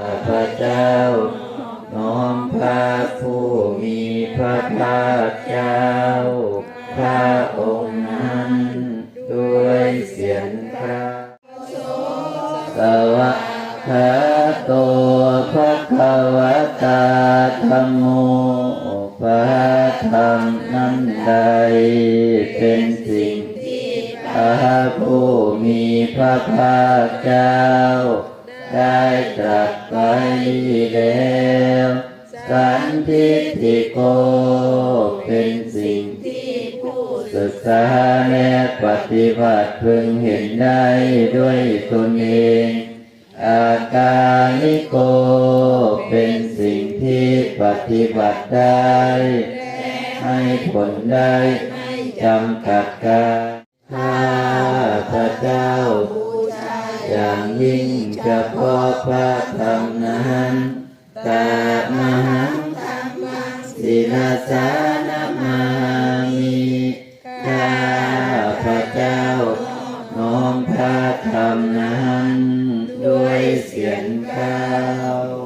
ข้าพเจ้า น้อมพระผู้มีพระภาคเจ้า พระองค์นั้น ด้วยเสียงคราสวะคาโตภะคะวตาธัมโมพระธรรมนั้นใด เป็นสิ่งที่พระผู้มีพระภาคเจ้า ได้ตรัส ไว้แล้ว สันทิฏฐิโก เป็นสิ่งที่ผู้ศึกษาและปฏิบัติพึงเห็นได้ด้วยตนเอง อาการลิโก เป็นสิ่งที่ปฏิบัติได้ ให้ผลได้จำกัดการข้าพระเจ้า อย่างยิ่งเฉพาะพระธรรมนั้นตามหังศิลาสานามามิข้าพระเจ้าน้อมพระธรรมนั้น ด้วยเสียงข้าว